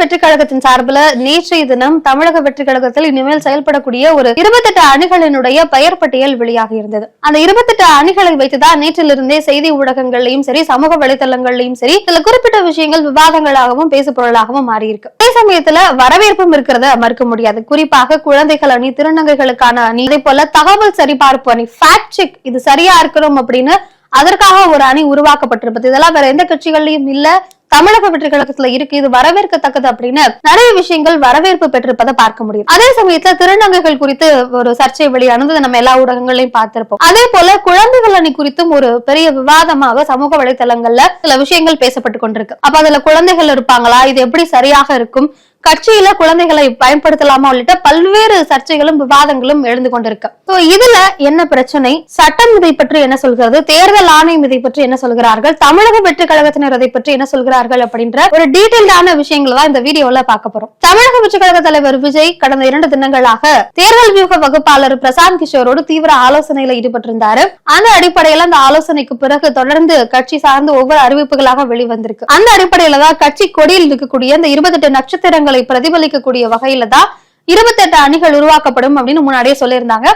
வெற்றி கழகத்தின் சார்பில் நேற்றைய தினம் தமிழக வெற்றி கழகத்தில் இனிமேல் செயல்படக்கூடிய ஒரு இருபத்தெட்டு அணிகளினுடைய பெயர் பட்டியல் வெளியாகி இருந்தது. அந்த இருபத்தெட்டு அணிகளை வைத்துதான் நேற்றிலிருந்தே செய்தி ஊடகங்கள்லயும் சரி சமூக வலைதளங்கள்லயும் சரி சில குறிப்பிட்ட விஷயங்கள் விவாதங்களாகவும் பேசுபொருளாகவும் மாறியிருக்கு. அதே சமயத்துல வரவேற்பும் இருக்கிறத மறுக்க முடியாது. குறிப்பாக குழந்தைகள் அணி திருநங்கைகளுக்கான அணி அதே போல தகவல் சரிபார்ப்பு அணி ஃபேக்ட் செக் இது சரியா இருக்கணும் அப்படின்னு அதற்காக ஒரு அணி உருவாக்கப்பட்டிருப்பது. இதெல்லாம் வேற எந்த கட்சிகள்லயும் இல்ல. தமிழக வெற்றி கழகத்துல இருக்கு இது வரவேற்கத்தக்கது அப்படின்னு நிறைய விஷயங்கள் வரவேற்பு பெற்றிருப்பதை பார்க்க முடியும். அதே சமயத்துல திருநங்கைகள் குறித்து ஒரு சர்ச்சை வெளியானது நம்ம எல்லா ஊடகங்களையும் பார்த்திருப்போம். அதே போல குழந்தைகள் அணி குறித்தும் ஒரு பெரிய விவாதமாக சமூக வலைதளங்கள்ல சில விஷயங்கள் பேசப்பட்டு கொண்டிருக்கு. அப்ப அதுல குழந்தைகள் இருப்பாங்களா? இது எப்படி சரியாக இருக்கும்? கட்சியில குழந்தைகளை பயன்படுத்தலாமா உள்ளிட்ட பல்வேறு சர்ச்சைகளும் விவாதங்களும் எழுந்து கொண்டிருக்கு. இதுல என்ன பிரச்சனை? சட்டம் இதை பற்றி என்ன சொல்கிறது? தேர்தல் ஆணையம் இதை பற்றி என்ன சொல்கிறார்கள்? தமிழக வெற்றி கழகத்தினர் இதை பற்றி என்ன சொல்கிறார்கள்? போகிறார்கள் அப்படின்ற ஒரு டீடைல்டான விஷயங்களை தான் இந்த வீடியோல பார்க்க போறோம். தமிழக உச்சக்கழக தலைவர் விஜய் கடந்த இரண்டு தினங்களாக தேர்தல் வியூக வகுப்பாளர் பிரசாந்த் கிஷோரோடு தீவிர ஆலோசனையில ஈடுபட்டிருந்தாரு. அந்த அடிப்படையில அந்த ஆலோசனைக்கு பிறகு தொடர்ந்து கட்சி சார்ந்து ஒவ்வொரு அறிவிப்புகளாக வெளிவந்திருக்கு. அந்த அடிப்படையில தான் கட்சி கொடியில் இருக்கக்கூடிய இந்த இருபத்தெட்டு நட்சத்திரங்களை பிரதிபலிக்கக்கூடிய வகையில தான் இருபத்தெட்டு அணிகள் உருவாக்கப்படும் அப்படின்னு முன்னாடியே சொல்லியிருந்தாங்க.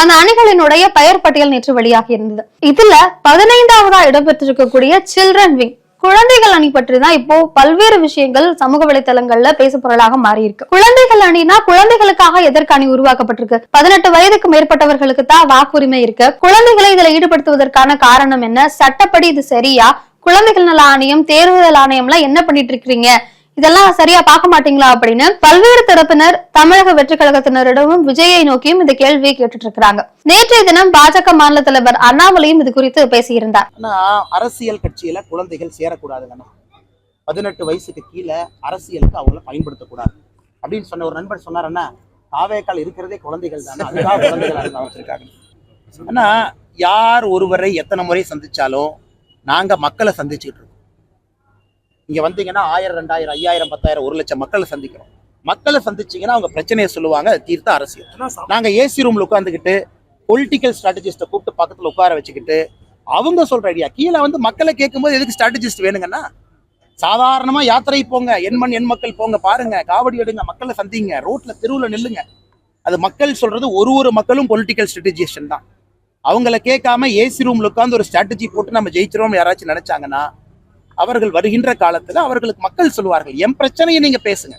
அந்த அணிகளினுடைய பெயர் பட்டியல் நேற்று வெளியாகி இருந்தது. இதுல பதினைந்தாவதா இடம்பெற்றிருக்கக்கூடிய சில்ட்ரன் விங் குழந்தைகள் அணி பற்றி தான் இப்போ பல்வேறு விஷயங்கள் சமூக வலைத்தளங்கள்ல பேசப்பொருளாக மாறி இருக்கு குழந்தைகள் அணினா குழந்தைகளுக்காக எதற்கு அணி உருவாக்கப்பட்டிருக்கு? பதினெட்டு வயதுக்கு மேற்பட்டவர்களுக்கு தான் வாக்குரிமை இருக்கு. குழந்தைகளை இதுல ஈடுபடுத்துவதற்கான காரணம் என்ன? சட்டப்படி இது சரியா? குழந்தைகள் நல ஆணையம் தேர்தல் ஆணையம்லாம் என்ன பண்ணிட்டு இருக்கீங்க இதெல்லாம் சரியா பார்க்க மாட்டீங்களா அப்படின்னு பல்வேறு தரப்பினர் தமிழக வெற்றி கழகத்தினரிடமும் விஜயை நோக்கியும் இந்த கேள்வியை கேட்டுட்டு இருக்கிறாங்க நேற்றைய தினம் பாஜக மாநில தலைவர் அண்ணாமலையும் இது குறித்து பேசியிருந்தார். ஆனா அரசியல் கட்சியில குழந்தைகள் சேரக்கூடாதுங்கண்ணா. பதினெட்டு வயசுக்கு கீழே அரசியலுக்கு அவங்கள பயன்படுத்தக்கூடாது. அப்படின்னு சொன்ன ஒரு நண்பர் சொன்னாருன்னா தாவேக்கால் இருக்கிறதே குழந்தைகள் தானே அதுக்காக குழந்தைகள் வச்சிருக்காங்க ஆனா யார் ஒருவரை எத்தனை முறை சந்திச்சாலும் நாங்க மக்களை சந்திச்சுட்டு இருக்கோம். இங்க வந்தீங்கன்னா ஆயிரம் ரெண்டாயிரம் ஐயாயிரம் பத்தாயிரம் ஒரு லட்சம் மக்களை சந்திக்கிறோம். மக்களை சந்திச்சீங்கன்னா அவங்க பிரச்சனையை சொல்லுவாங்க தீர்த்த அரசியல். நாங்க ஏசி ரூம்ல உட்காந்துக்கிட்டு பொலிட்டிக்கல் ஸ்ட்ராட்டஜிஸ்ட்டை கூப்பிட்டு பக்கத்துல உட்கார வச்சுக்கிட்டு அவங்க சொல்ற ஐடியா கீழே வந்து மக்களை கேட்கும்போது எதுக்கு ஸ்ட்ராட்டஜிஸ்ட் வேணுங்கன்னா? சாதாரணமா யாத்திரை போங்க என் மண் என் மக்கள் போங்க பாருங்க காவடி எடுங்க மக்களை சந்திங்க ரோட்ல தெருவுல நில்லுங்க. அது மக்கள் சொல்றது ஒரு ஒரு மக்களும் பொலிட்டிக்கல் ஸ்ட்ராட்டஜிஸ்டன் தான். அவங்கள கேட்காம ஏசி ரூம்ல உட்காந்து ஒரு ஸ்ட்ராட்டஜி போட்டு நம்ம ஜெயிச்சிரோம் யாராச்சும் நினைச்சாங்கன்னா அவர்கள் வருகின்ற காலத்துல அவர்களுக்கு மக்கள் சொல்லுவார்கள் என் பிரச்சனையை நீங்க பேசுங்க.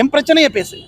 என் பிரச்சனையை பேசுங்க.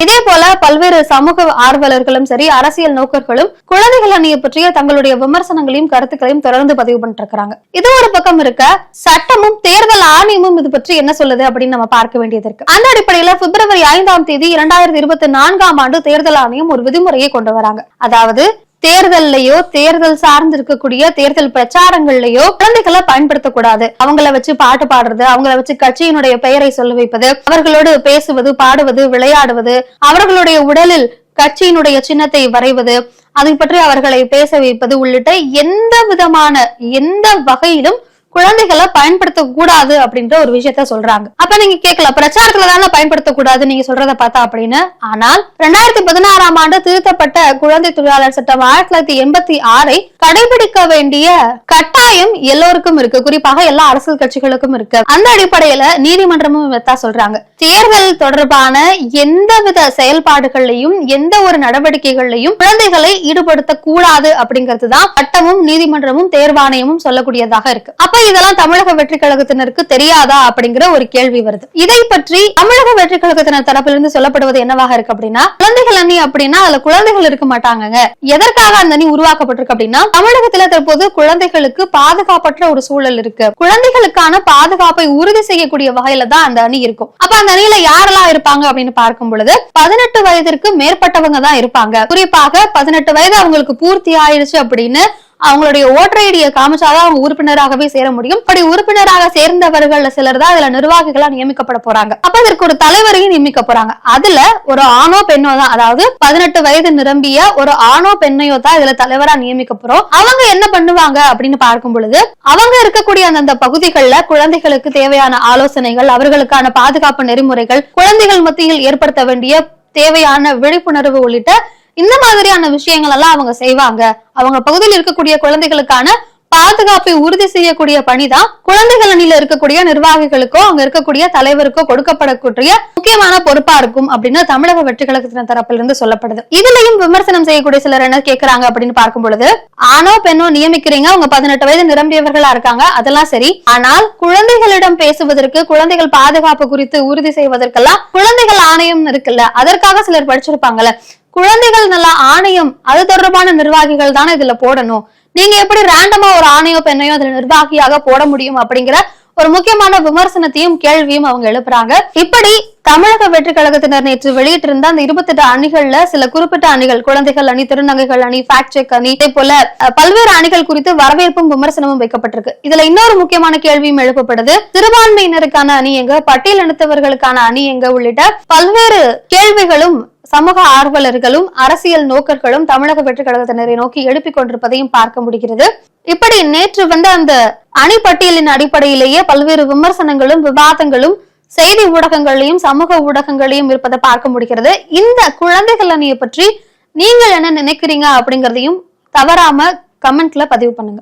இதே போல பல்வேறு சமூக ஆர்வலர்களும் சரி அரசியல் நோக்கர்களும் குழந்தைகள் அணியை பற்றிய தங்களுடைய விமர்சனங்களையும் கருத்துக்களையும் தொடர்ந்து பதிவு பண்ணிட்டு இருக்காங்க இது ஒரு பக்கம் இருக்க சட்டமும் தேர்தல் ஆணையமும் இது பற்றி என்ன சொல்லுது அப்படின்னு நம்ம பார்க்க வேண்டியது இருக்கு. அந்த அடிப்படையில பிப்ரவரி ஐந்தாம் தேதி இரண்டாயிரத்தி இருபத்தி நான்காம் ஆண்டு தேர்தல் ஆணையம் ஒரு விதிமுறையை கொண்டு வராங்க. அதாவது தேர்தல்லையோ தேர்தல் சார்ந்து இருக்கக்கூடிய தேர்தல் பிரச்சாரங்கள்லயோ குழந்தைகளை பயன்படுத்தக்கூடாது. அவங்கள வச்சு பாட்டு பாடுறது அவங்கள வச்சு கட்சியினுடைய பெயரை சொல்ல வைப்பது அவர்களோடு பேசுவது பாடுவது விளையாடுவது அவர்களுடைய உடலில் கட்சியினுடைய சின்னத்தை வரைவது அதை பற்றி அவர்களை பேச வைப்பது உள்ளிட்ட எந்த விதமான எந்த வகையிலும் குழந்தைகளை பயன்படுத்த கூடாது அப்படின்ற ஒரு விஷயத்த சொல்றாங்க. அப்ப நீங்க கேட்கல பிரச்சாரத்துல தானே பயன்படுத்த கூடாது நீங்க சொல்றத பார்த்தா அப்படின்னு? ஆனால் ரெண்டாயிரத்தி பதினாறாம் ஆண்டு திருத்தப்பட்ட குழந்தை தொழிலாளர் சட்டம் ஆயிரத்தி தொள்ளாயிரத்தி எண்பத்தி ஆறை கடைபிடிக்க வேண்டிய கட்டாயம் எல்லோருக்கும் இருக்கு. குறிப்பாக எல்லா அரசியல் கட்சிகளுக்கும் இருக்கு. அந்த அடிப்படையில நீதிமன்றமும் தான் சொல்றாங்க. தேர்தல் தொடர்பான எந்தவித செயல்பாடுகள்லையும் எந்த ஒரு நடவடிக்கைகள்லையும் குழந்தைகளை ஈடுபடுத்த கூடாது அப்படிங்கிறது தான் சட்டமும் நீதிமன்றமும் தேர்வாணையமும் சொல்லக்கூடியதாக இருக்கு. அப்ப இதெல்லாம் தமிழக வெற்றி கழகத்தினருக்கு தெரியாதா அப்படிங்கிற ஒரு கேள்வி வருது. இதை பற்றி தமிழக வெற்றி கழகத்தினர் தரப்பிலிருந்து சொல்லப்படுவது என்னவாக இருக்கு அப்படின்னா குழந்தைகள் அணி அப்படின்னா அதுல குழந்தைகள் இருக்க மாட்டாங்க எதற்காக அந்த அணி உருவாக்கப்பட்டிருக்கு அப்படின்னா தமிழகத்துல தற்போது குழந்தைகளுக்கு பாதுகாப்பற்ற ஒரு சூழல் இருக்கு. குழந்தைகளுக்கான பாதுகாப்பை உறுதி செய்யக்கூடிய வகையில தான் அந்த அணி இருக்கும். அப்ப அந்த அணியில யாரெல்லாம் இருப்பாங்க அப்படின்னு பார்க்கும் பொழுது பதினெட்டு வயதிற்கு மேற்பட்டவங்க தான் இருப்பாங்க. குறிப்பாக பதினெட்டு வயது அவங்களுக்கு பூர்த்தி ஆயிடுச்சு அப்படின்னு அவங்களுடைய ஓட்டர் ஐடியை காமிச்சாதான் அவங்க உறுப்பினராகவே சேர முடியும். இப்படி உறுப்பினராக சேர்ந்தவர்கள் சிலர் தான் அதுல நிர்வாகிகளா நியமிக்கப்பட போறாங்க. அப்ப அதற்கு ஒரு தலைவரையும் நியமிக்க போறாங்க. அதுல ஒரு ஆணோ பெண்ணோ தான் அதாவது பதினெட்டு வயது நிரம்பிய ஒரு ஆணோ பெண்ணையோ தான் இதுல தலைவரா நியமிக்க போறோம். அவங்க என்ன பண்ணுவாங்க அப்படின்னு பார்க்கும் பொழுது அவங்க இருக்கக்கூடிய அந்தந்த பகுதிகளில் குழந்தைகளுக்கு தேவையான ஆலோசனைகள் அவர்களுக்கான பாதுகாப்பு நெறிமுறைகள் குழந்தைகள் மத்தியில் ஏற்படுத்த வேண்டிய தேவையான விழிப்புணர்வு உள்ளிட்ட இந்த மாதிரியான விஷயங்கள் எல்லாம் அவங்க செய்வாங்க. அவங்க பகுதியில் இருக்கக்கூடிய குழந்தைகளுக்கான பாதுகாப்பை உறுதி செய்யக்கூடிய பணிதான் குழந்தைகள் அணியில இருக்கக்கூடிய நிர்வாகிகளுக்கோ அங்க இருக்கக்கூடிய தலைவருக்கோ கொடுக்கப்படக்கூடிய முக்கியமான பொறுப்பா இருக்கும் அப்படின்னு தமிழக வெற்றி கழகத்தின் தரப்பில் இருந்து சொல்லப்படுது. இதுலயும் விமர்சனம் செய்யக்கூடிய சிலர் என்ன கேக்குறாங்க அப்படின்னு பார்க்கும் பொழுது ஆணோ பெண்ணோ நியமிக்கிறீங்க அவங்க பதினெட்டு வயது நிரம்பியவர்களா இருக்காங்க அதெல்லாம் சரி. ஆனால் குழந்தைகளிடம் பேசுவதற்கு குழந்தைகள் பாதுகாப்பு குறித்து உறுதி செய்வதற்கெல்லாம் குழந்தைகள் ஆணையம் இருக்குல்ல அதற்காக சிலர் படிச்சிருப்பாங்கல்ல. குழந்தைகள் நல்ல ஆணையம் அது தொடர்பான நிர்வாகிகள் தானே இதுல போடணும். நீங்க எப்படி ரேண்டமா ஒரு ஆணையோ பெண்ணையோ அதுல நிர்வாகியாக போட முடியும் அப்படிங்கிற ஒரு முக்கியமான விமர்சனத்தையும் கேள்வியும் அவங்க எழுப்புறாங்க. இப்படி தமிழக வெற்றி கழகத்தினர் நேற்று வெளியிட்டிருந்த அந்த இருபத்தெட்டு அணிகள்ல சில குறிப்பிட்ட அணிகள் குழந்தைகள் அணி திருநங்கைகள் அணி ஃபேக்ட் செக் அணி இதே போல பல்வேறு அணிகள் குறித்து வரவேற்பும் விமர்சனமும் வைக்கப்பட்டிருக்கு. இதுல இன்னொரு முக்கியமான கேள்வியும் எழுப்பப்படுது. சிறுபான்மையினருக்கான அணி எங்க பட்டியல் இனத்தவர்களுக்கான அணி எங்க உள்ளிட்ட பல்வேறு கேள்விகளும் சமூக ஆர்வலர்களும் அரசியல் நோக்கர்களும் தமிழக வெற்றி கழகத்தினரை நோக்கி எழுப்பிக் கொண்டிருப்பதையும் பார்க்க முடிகிறது. இப்படி நேற்று வந்த அந்த அணிப்பட்டியலின் அடிப்படையிலேயே பல்வேறு விமர்சனங்களும் விவாதங்களும் செய்தி ஊடகங்களையும் சமூக ஊடகங்களையும் இருப்பதை பார்க்க முடிகிறது. இந்த குழந்தைகள் அணியை பற்றி நீங்கள் என்ன நினைக்கிறீங்க அப்படிங்கறதையும் தவறாம கமெண்ட்ல பதிவு பண்ணுங்க.